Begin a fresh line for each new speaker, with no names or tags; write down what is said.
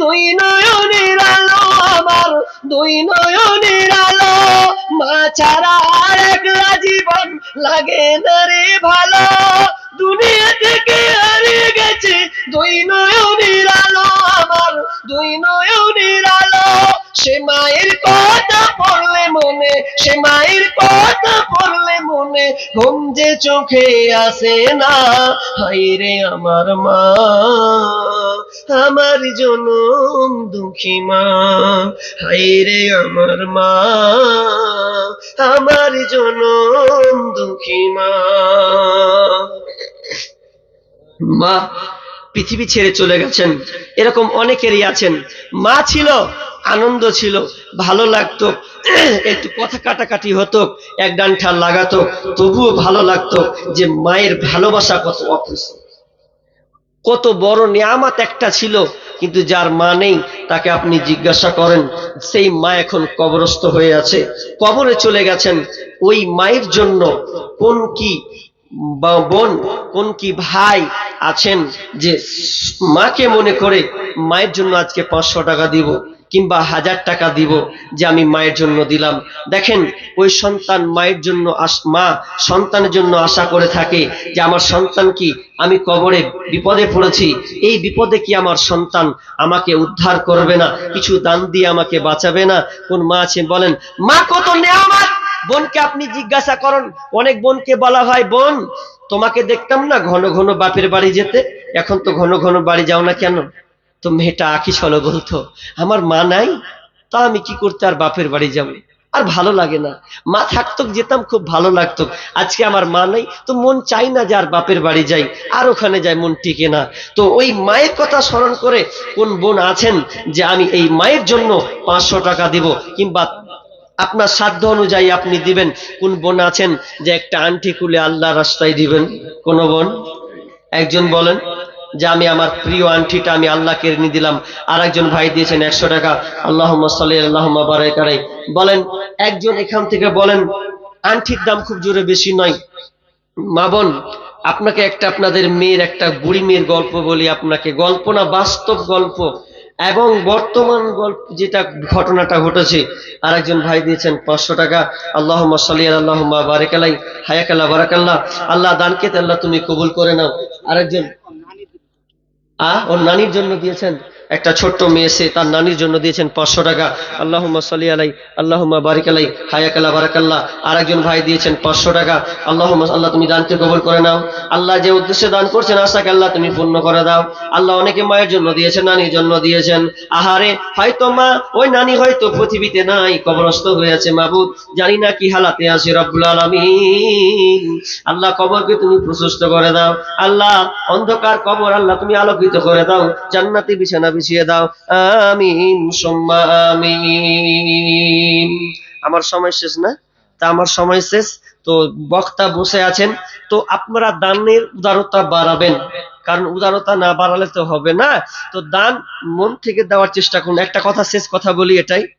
দুই নয়নের আলো আমার, দুই নয়নের আলো। মা ছাড়া একলা জীবন লাগে না রে ভালো। দুনিয়া থেকে হারে গেছে দুই নয়নের আলো আমার, দুই নয়নের আলো। সে মায়ের কথা পড়লে সে মায়ের কথা পড়লে মনে ঘুম যে চোখে আসে না। হাই রে আমার মা, আমার জনম দুঃখী মা। হাই রে আমার মা, আমার জনম দুঃখী মা। মা, পৃথিবী ছেড়ে চলে গেছেন। এরকম অনেকেরই আছেন। মা ছিল, আনন্দ ছিল, ভালো লাগতো একটু কথা কাটাকাটি হতো, এক ডান্ঠা লাগাতো, তবুও ভালো লাগতো যে মায়ের ভালোবাসা কত অপরিসীম। কত বড় নিয়ামত একটা ছিল, কিন্তু যার মা নেই, তাকে আপনি জিজ্ঞাসা করেন, সেই মা এখন কবরস্থ হয়ে আছে, কবরে চলে গেছেন, ওই মায়ের জন্য কোন কি বোন, কোন কি ভাই আছেন যে মাকে মনে করে, মায়ের জন্য আজকে পাঁচশো টাকা দিব? কিংবা হাজার টাকা দিব যে আমি মায়ের জন্য দিলাম। দেখেন, ওই সন্তান মায়ের জন্য মা সন্তানের জন্য আশা করে থাকে যে আমার সন্তান কি? আমি কবরে বিপদে পড়েছি। এই বিপদে কি আমার সন্তান আমাকে উদ্ধার করবে না? কিছু দান দিয়ে আমাকে বাঁচাবে না? কোন মা আছেন বলেন, মা, কত নেয়ামত! বোনকে আপনি জিজ্ঞাসা করুন। অনেক বোনকে বলা হয়, বোন, তোমাকে দেখতাম না ঘন ঘন বাপের বাড়ি যেতে? এখন তো ঘন ঘন বাড়ি যাও না কেন? তো মেয়েটা আঁকি ছলো বলতো। আমার মা নাই, তা আমি কি করতে আর বাপের বাড়ি যাব? আর ভালো লাগে না। মা থাকতো, যেতাম, খুব ভালো লাগতো। আজকে আমার মা নাই, তো মন চাই না যে আর বাপের বাড়ি যাই, আর ওখানে যাই মন টিকে না। তো ওই মায়ের কথা স্মরণ করে কোন বোন আছেন যে আমি এই মায়ের জন্য পাঁচশো টাকা দিব? কিংবা আপনার সাধ্য অনুযায়ী আপনি দিবেন। কোন বোন আছেন যে একটা আন্টি খুলে আল্লাহ রাস্তায় দিবেন? কোন বোন? একজন বলেন। যে আমি আমার প্রিয় আন্টিটা আমি আল্লাহকে ঋণী দিলাম। আর একজন ভাই দিয়েছেন একশো টাকা। আল্লাহ সাল্লি আল্লাহ বারাকারাই বলেন, একজন এখান থেকে বলেন, আন্টির দাম খুব জোরে বেশি নয়। মা বোন, আপনাকে একটা আপনাদের মেয়ের একটা বুড়ি মেয়ের গল্প বলি, আপনাকে গল্প না, বাস্তব গল্প। এবং বর্তমান গল্প যেটা ঘটনাটা ঘটেছে আর একজন ভাই দিয়েছেন পাঁচশো টাকা। আল্লাহ আল্লাহ বারেকালাই হায়াকাল্লাহ, বারাকাল্লাহ। আল্লাহ দানকে আল্লাহ তুমি কবুল করে নাও। আরেকজন আ ওর নানির জন্য দিয়েছেন। একটা ছোট্ট মেয়ে, সে তার নানির জন্য দিয়েছেন পাঁচশো টাকা। আল্লাহ সাল্লি আলাই আল্লাহ বারিক আলাই হায়াকাল্লাহ বারাকাল্লাহ আর একজন ভাই দিয়েছেন পাঁচশো টাকা। আল্লাহ আল্লাহ তুমি দানকে কবল করে নাও। আল্লাহ যে উদ্দেশ্যে দান করছেন আশাকে আল্লাহ তুমি পূর্ণ করে দাও। আল্লাহ অনেকে মায়ের জন্য দিয়েছেন, নানির জন্য দিয়েছেন। আহারে, হয়তো মা, ওই নানি হয়তো পৃথিবীতে নাই, কবরস্থ হয়েছে মাবুদ। জানি না কি হালাতে আছে রব্বুল আলামিন। আল্লাহ কবরকে তুমি প্রশস্ত করে দাও। আল্লাহ অন্ধকার কবর আল্লাহ তুমি আলোকিত করে দাও। জান্নাতি বিছানা বিছিয়ে দাও। আমিন সুম্মা আমার সময় শেষ না? তা আমার সময় শেষ। তো বক্তা বসে আছেন। তো আপনারা দানের উদারতা বাড়াবেন। কারণ উদারতা না বাড়ালে তো হবে না। তো দান মন থেকে দেওয়ার চেষ্টা করুন। একটা কথা শেষ কথা বলি এটাই।